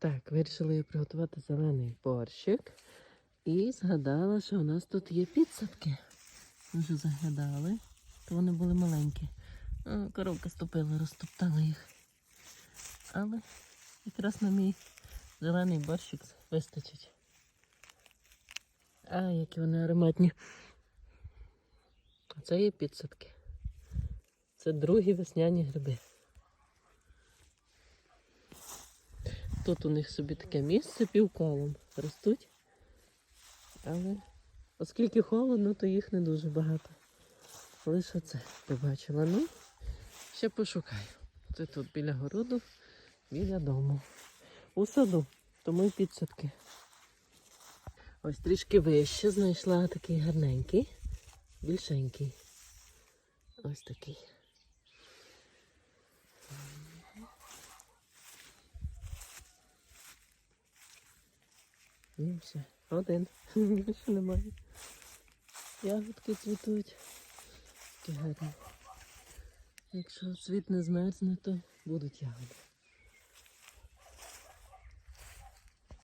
Так, вирішила я приготувати зелений борщик. І згадала, що у нас тут є підсадки. Ми вже заглядали, то вони були маленькі. Коровка ступила, розтоптала їх. Але якраз на мій зелений борщик вистачить. А, які вони ароматні. Це є підсадки. Це другі весняні гриби. Тут у них собі таке місце півколом ростуть. Але оскільки холодно, то їх не дуже багато. Лише це побачила. Ну, ще пошукаю. Це тут біля городу, біля дому. У саду, тому й підсадки. Ось трішки вище знайшла такий гарненький, більшенький. Ось такий. Ну один. Більше немає. Ягодки цвітуть. Такі гарні. Якщо цвіт не змерзне, то будуть ягоди.